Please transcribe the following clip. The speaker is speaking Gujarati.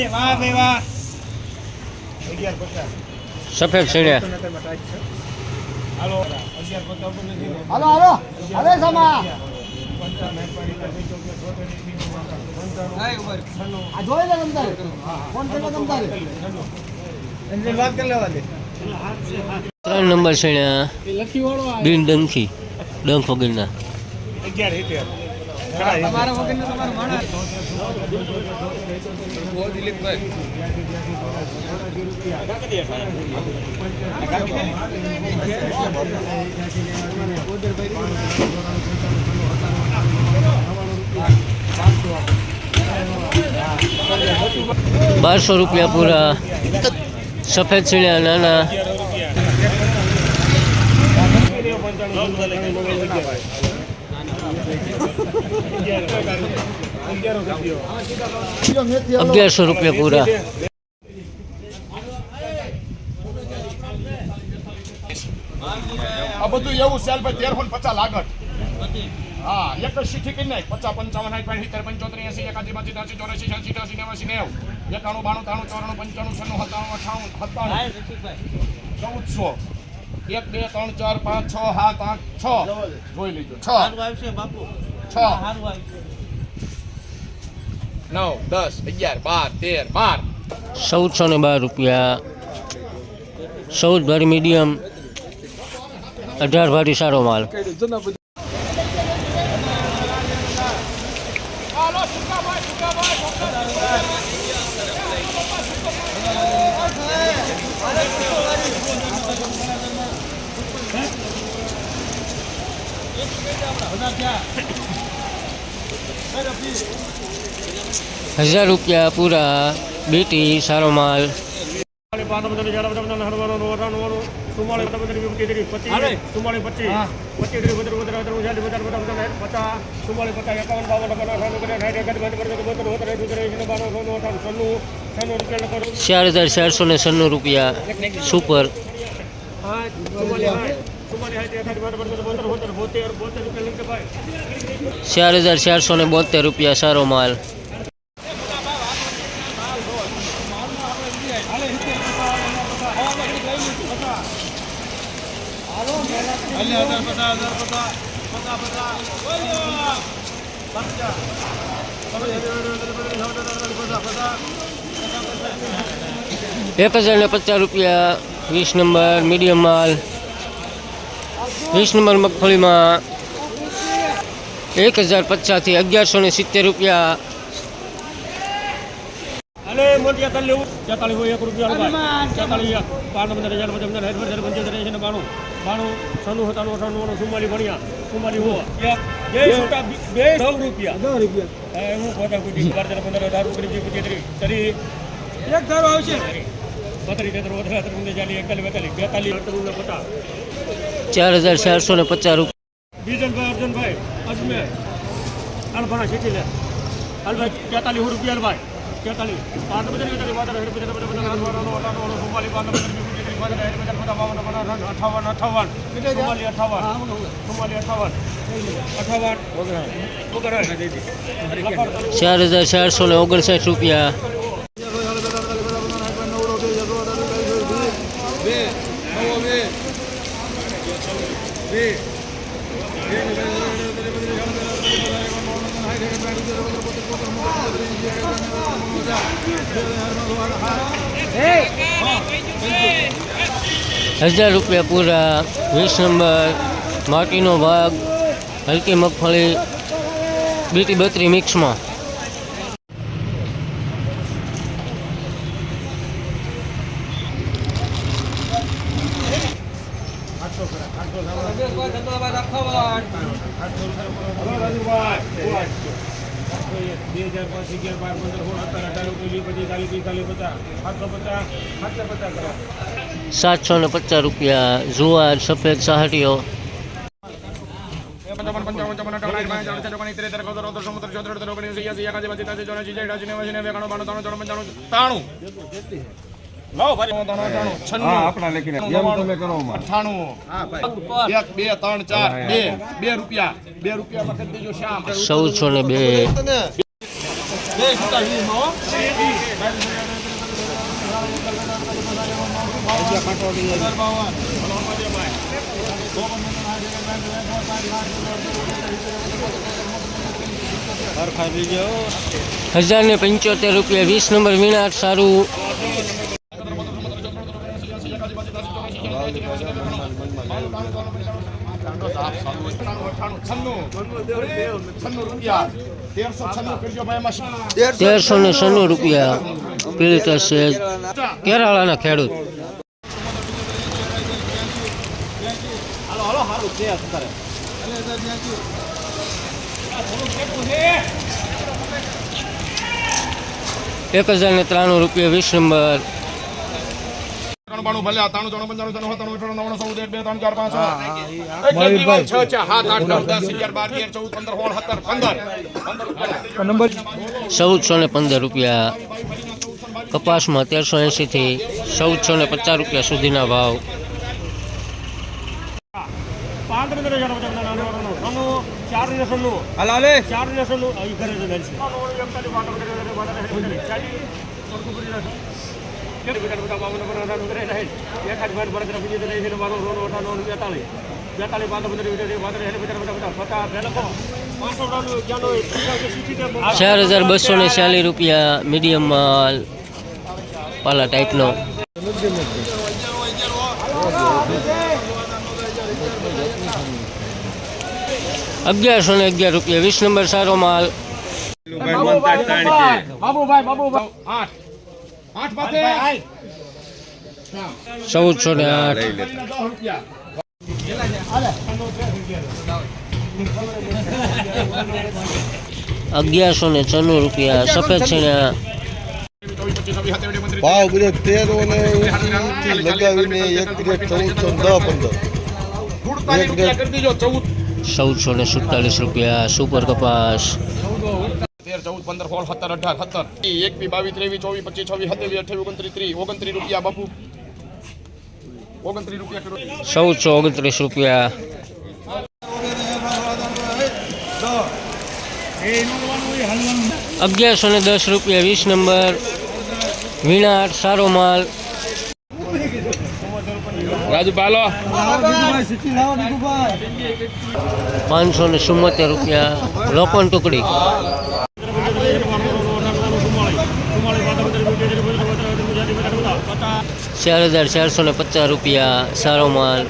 રે વાહ ભાઈ વાહ. સફેદ સીણ્યા હાલો અગિયાર પચાસ ઉપર નથી ને. હાલો હાલો. હવે સમા. જોઈ લે તમતારે ફોન કરી લે તમતારે ત્રણ નંબર સીણ્યા બિન ડંખી. ડંખ વગરના. અગિયાર બારસો રૂપિયા પૂરા. સફેદ સીણ્યા નાના. અગિયારસો રૂપિયા પૂરા. આ બધું એવું સેલ ભાઈ તેરસો ફોન પચાસ લાગત. હા એક જ સીઠી કરી નાખ. પચાસ પંચાવન સાઠ પાંચ સિત્તેર પંચોતેર એસી એકાદી બાસી ત્યાંસી ચોરાસી છ્યાસી અઠ્યાસી નેવાસી નેવ. એકાણું બાણું ત્રાણું ચોરાણું પંચાણું છન્નું સત્તાણું અઠાણું સત્તાણું. ચૌદસો. એક બે ત્રણ ચાર પાંચ છ સાત આઠ છ. જોઈ લીધો છ. છ નવ દસ અગિયાર બાર તેર બાર. ચૌદસો ને બાર રૂપિયા. ચૌદ ભારી મીડિયમ અઢાર ભારી સારો માલ. સુકાભાઈ સુકાભાઈ હજાર રૂપિયા પૂરા. બેટી સારો માલ. ચાર હજાર ચારસો ને છન્નું રૂપિયા. સુપર. ચાર હજાર ચારસો ને બોતેર રૂપિયા સારો માલ. એક હજાર ને પચાસ રૂપિયા વીસ નંબર, મીડિયમ માલ. વીસ નંબર મગફળીમાં એક હજાર પચાસથી અગિયારસો ને સિત્તેર રૂપિયા. એક ધારો આવશે. બત્રીસ તેત્રીસ અઠાવીસ ઓગણીસ ચાલીસ એકતાલીસ બેતાલીસ બેતાલીસ અઠાણું પચાસ ચાર હજાર ચારસો ને પચાસ રૂપિયા બીજનભાઈ અર્જુનભાઈ અજમેર હાલભાણા શીખી લે હાલભાઈ તેતાલીસ રૂપિયા હાલભાઈ તેતાલીસ પાંચ બધા બેતાલીસ બાર હેડ બધા બધા અઠાવન અઠાવન સુમાલી પાંચ અઠાવન અઠાવન સુમાલી અઠાવન સુમાલી અઠાવન અઠાવન ચાર હજાર ચારસો ને ઓગણસાઠ રૂપિયા હજાર રૂપિયા પૂરા વીસ નંબર માટીનો ભાગ હલકી મગફળી બીટી બત્રી મિક્સમાં બે હજાર પાંચ અગિયાર બાર પંદર સોળ સત્તર અઢાર ઓગણીસ પચીસ ચાલીસ પિસ્તાલીસ પચાસ સાતસો પચાસ સાતસો પચાસ કરો સાતસો ને પચાસ રૂપિયા જુવાર સફેદ સહાટીઓ ત્રણ ત્રાણું ચોરાણું પંચાણું ત્રાણું લાવો ભાઈ ત્રાણું ત્રાણું છન્નું. આપણા લખીને. તમે કરો અઠ્ઠાણું એક બે ત્રણ ચાર બે. બે રૂપિયા. બે રૂપિયા કરી દેજો શ્યામ. ચૌદસો ને બે. બે હજાર ને પંચોતેર રૂપિયા. વીસ નંબર વીણાટ સારું. તેરસો છન્નું ને છન્નું રૂપિયા પીળિત છે કેરાળાના ખેડૂત. એક હજાર ને ત્રાણું રૂપિયા વીસ નંબર. ત્રણ બાણું ભલે ત્રાણું ત્રણ પંચાણું ત્રણ ત્રણ અઠાણું બે ચાર પાંચ છ. છ છ સાત આઠ નવ દસ અગિયાર બાર તેર ચૌદ પંદર સોળ સત્તર પંદર. પંદર ચૌદસો ને પંદર રૂપિયા. કપાસમાં તેરસો એંશીથી ચૌદસો ને પચાસ રૂપિયા સુધીના ભાવ. ને ચાર હજાર બસો ને ચાલીસ રૂપિયા મીડિયમ માલ પાલા ટાઈપનો અગિયારસો ને અગિયાર રૂપિયા વીસ નંબર સારો માલ બાબુભાઈ બાબુભાઈ આઠ ચૌદસો ને આઠ. અગિયારસો ને છન્નું રૂપિયા સફેદ છીણા ભાવ બધો તેર અને લગાવીને એક ગ્રેડ ચૌદસો દસ પંદર. સુડતાલીસ રૂપિયા કરી દીજો ચૌદ. ચૌદસો ને સુડતાલીસ રૂપિયા સુપર કપાસ. તેર ચૌદ પંદર સોળ સત્તર અઢાર સત્તર. એક બી બાવીસ ત્રેવીસ ચોવીસ પચીસ છવ્વીસ સત્યાવીસ અઠાવીસ ઓગણત્રીસ ત્રીસ ઓગણત્રીસ રૂપિયા બાપુ. ઓગણત્રીસ રૂપિયા ચૌદસો ઓગણત્રીસ રૂપિયા. અગિયારસો ને દસ રૂપિયા વીસ નંબર. વીણાટ સારો માલ. રાજુ દીકુભાઈ પાંચસો ને ચુમ્મોતેર રૂપિયા. લોકોન ટુકડી. ચાર હજાર ચારસો ને પચાસ રૂપિયા સારો માલ.